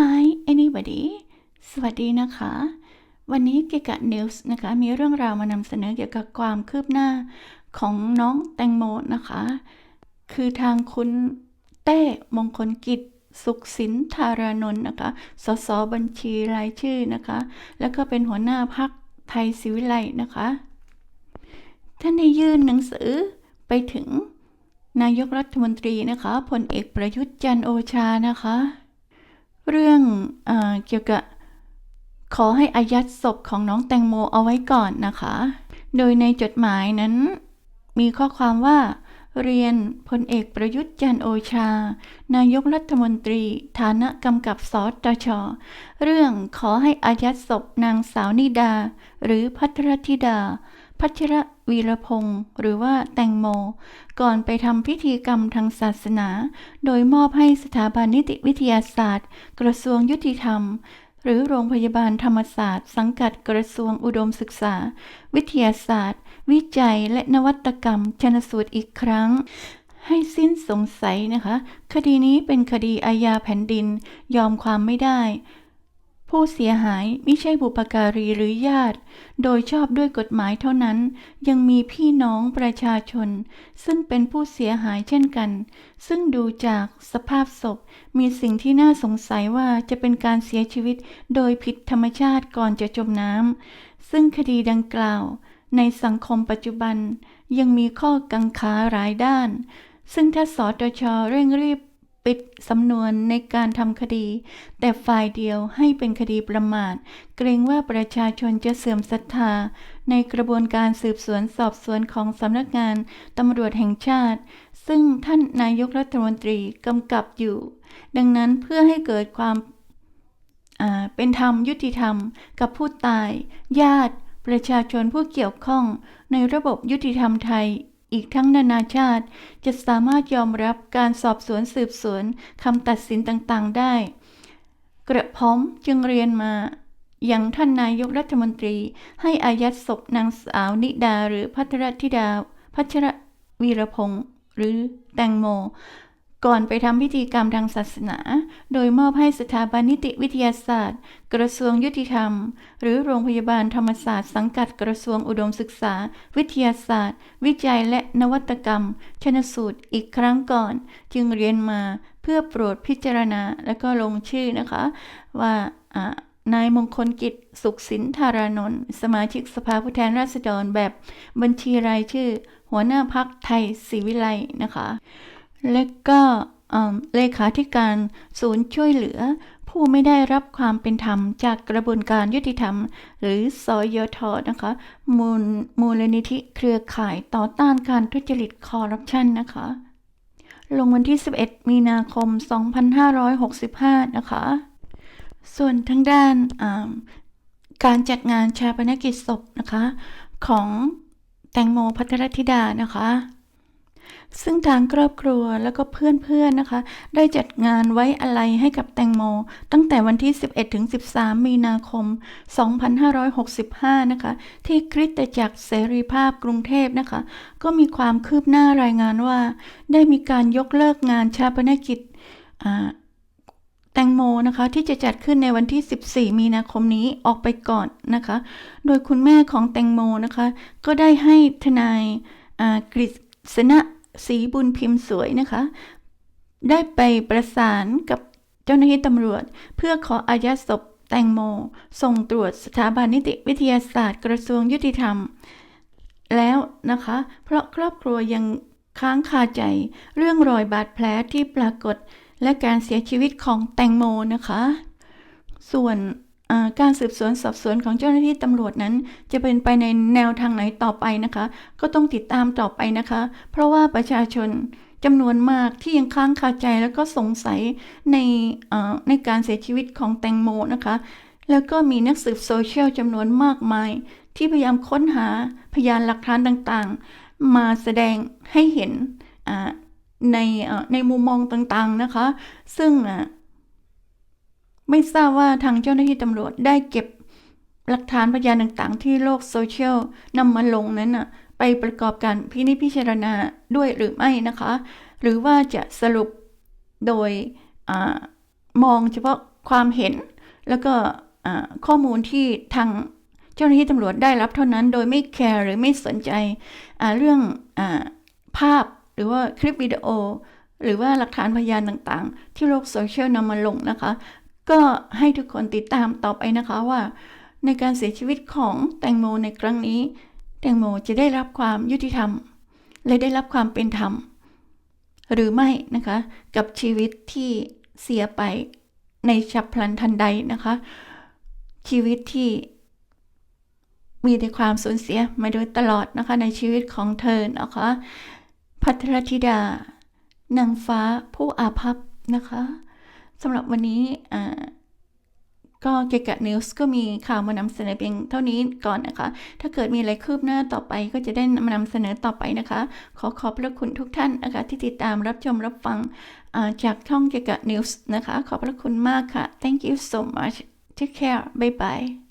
Hi anybody สวัสดีนะคะ วันนี้เกี่ยวกับ News นะคะ มีเรื่องราวมานำเสนอเกี่ยวกับความคืบหน้าของน้องแตงโมนะคะ คือทางคุณเต้มงคลกิจสุขสินธารานนท์นะคะ สสบัญชีรายชื่อนะคะ แล้วก็เป็นหัวหน้าพักไทยศิวิไลนะคะ ท่านได้ยื่นหนังสือไปถึงนายกรัฐมนตรีนะคะ พลเอกประยุทธ์จันโอชานะคะ เรื่องเอเกี่ยวกับขอให้อายัดศพของน้องแตงโมเอาไว้ก่อนนะคะ โดยในจดหมายนั้น มีข้อความว่า เรียนพลเอกประยุทธ์จันโอชา นายกรัฐมนตรี ฐานะกำกับสตช เรื่องขอให้อายัดศพนางสาวนิดา หรือพัทรธิดา พัชระวีรพงศ์หรือว่าแตงโม ก่อนไปทำพิธีกรรมทางศาสนา โดยมอบให้สถาบันนิติวิทยาศาสตร์ กระทรวงยุติธรรม หรือโรงพยาบาลธรรมศาสตร์ สังกัดกระทรวงอุดมศึกษา วิทยาศาสตร์ วิจัยและนวัตกรรม ชนสูตรอีกครั้งให้สิ้นสงสัยนะคะ คดีนี้เป็นคดีอาญาแผ่นดินยอมความไม่ได้ ผู้เสียหายไม่ใช่บุปการีหรือญาติ โดยชอบด้วยกฎหมายเท่านั้น ยังมีพี่น้องประชาชน ซึ่งเป็นผู้เสียหายเช่นกัน ซึ่งดูจากสภาพศพ มีสิ่งที่น่าสงสัยว่าจะเป็นการเสียชีวิตโดยผิดธรรมชาติก่อนจะจมน้ำซึ่งคดีดังกล่าว ในสังคมปัจจุบัน ยังมีข้อกังขาหลายด้าน ซึ่งถ้าสตชเร่งรีบ ปิดสำนวนในการทำคดี แต่ฝ่ายเดียวให้เป็นคดีประมาท เกรงว่าประชาชนจะเสื่อมศรัทธา ในกระบวนการสืบสวนสอบสวนของสำนักงานตำรวจแห่งชาติ ซึ่งท่านนายกรัฐมนตรีกำกับอยู่ ดังนั้นเพื่อให้เกิดความเป็นธรรมยุติธรรมกับผู้ตาย ญาติ ประชาชนผู้เกี่ยวข้องในระบบยุติธรรมไทย อีกทั้งนานาชาติ จะสามารถยอมรับการสอบสวนสืบสวนคำตัดสินต่างๆได้ กระผมจึงเรียนมา อย่างท่านนายกรัฐมนตรีให้อายัดศพนางสาวนิดาหรือพัทรธิดา พัชรวีรพงศ์หรือแตงโม ก่อนไปทำพิธีกรรมทางศาสนา โดยมอบให้สถาบันนิติวิทยาศาสตร์ กระทรวงยุติธรรม หรือโรงพยาบาลธรรมศาสตร์สังกัดกระทรวงอุดมศึกษา วิทยาศาสตร์ วิจัยและนวัตกรรม ชนสูตรอีกครั้งก่อน จึงเรียนมาเพื่อโปรดพิจารณาและก็ลงชื่อนะคะ ว่านายมงคลกิจสุขสินธารานนท์สมาชิกสภาผู้แทนราษฎรแบบบัญชีรายชื่อ หัวหน้าพักไทยศรีวิไลนะคะ และก็เลขาธิการศูนย์ช่วยเหลือ ผู้ไม่ได้รับความเป็นธรรมจากกระบวนการยุติธรรม หรือสอยทนะคะมูลมูลนิธิเครือข่ายต่อต้านการทุจริตคอร์รัปชันนะคะ ลงวันที่ 11 มีนาคม 2565 นะคะ ส่วนทางด้านการจัดงานชาปนกิจศพนะคะ ของแตงโมพัทรธิดานะคะ ซึ่งทางครอบครัวแล้วก็เพื่อนๆนนะคะ ได้จัดงานไว้อาลัยให้กับแตงโม ตั้งแต่วันที่ 11ถึง13 มีนาคม 2565 นะคะ ที่คริสตจักรเสรีภาพกรุงเทพนะคะ ก็มีความคืบหน้ารายงานว่า ได้มีการยกเลิกงานชาปนกิจแตงโมนะคะที่จะจัดขึ้นในวันที่ 14 มีนาคมนี้ออกไปก่อนนะคะ โดยคุณแม่ของแตงโมนะคะ ก็ได้ให้ทนายกฤษณะ ศรีบุญพิมพ์สวยนะคะ ได้ไปประสานกับเจ้าหน้าที่ตำรวจ เพื่อขออายัดศพแตงโม ส่งตรวจสถาบันนิติวิทยาศาสตร์กระทรวงยุติธรรม แล้วนะคะ เพราะครอบครัวยังค้างคาใจ เรื่องรอยบาดแผลที่ปรากฏ และการเสียชีวิตของแตงโมนะคะ ส่วน การสืบสวนสอบสวนของเจ้าหน้าที่ตำรวจนั้น จะเป็นไปในแนวทางไหนต่อไปนะคะ ก็ต้องติดตามต่อไปนะคะ เพราะว่าประชาชนจำนวนมากที่ยังค้างคาใจแล้วก็สงสัยในในการเสียชีวิตของแตงโมนะคะ แล้วก็มีนักสืบโซเชียลจำนวนมากมาย ที่พยายามค้นหาพยานหลักฐานต่างๆ มาแสดงให้เห็นในในมุมมองต่างๆนะคะ ซึ่ง ไม่ทราบว่าทางเจ้าหน้าที่ตำรวจได้เก็บหลักฐานพยานต่างๆ ที่โลกโซเชียลนำมาลงนั้นน่ะไปประกอบการพินิจพิจารณาด้วยหรือไม่นะคะ หรือว่าจะสรุปโดยอมองเฉพาะความเห็น แล้วก็ข้อมูลที่ทางเจ้าหน้าที่ตำรวจได้รับเท่านั้นโดยไม่แคร์หรือไม่สนใจเรื่องอภาพหรือว่าคลิปวิดีโอ หรือว่าหลักฐานพยานต่างๆ ที่โลกโซเชียลนำมาลงนะคะ ก็ให้ทุกคนติดตามต่อไปนะคะว่า ในการเสียชีวิตของแตงโมในครั้งนี้ แตงโมจะได้รับความยุติธรรม และได้รับความเป็นธรรม หรือไม่นะคะ กับชีวิตที่เสียไปในฉับพลันทันใดนะคะ ชีวิตที่มีแต่ความสูญเสียมาโดยตลอดนะคะในชีวิตของเธอนะคะ พัทรธิดา นางฟ้าผู้อาภัพนะคะ สำหรับวันนี้ก็เกกะนิวส์ก็มีข่าวมานำเสนอเพียงเท่านี้ก่อนนะคะ ถ้าเกิดมีอะไรคืบหน้าต่อไปก็จะได้มานำเสนอต่อไปนะคะ ขอขอบพระคุณทุกท่านนะคะที่ติดตามรับชมรับฟังจากช่องเกกะนิวส์นะคะ ขอบพระคุณมากค่ะ thank you so much take care bye bye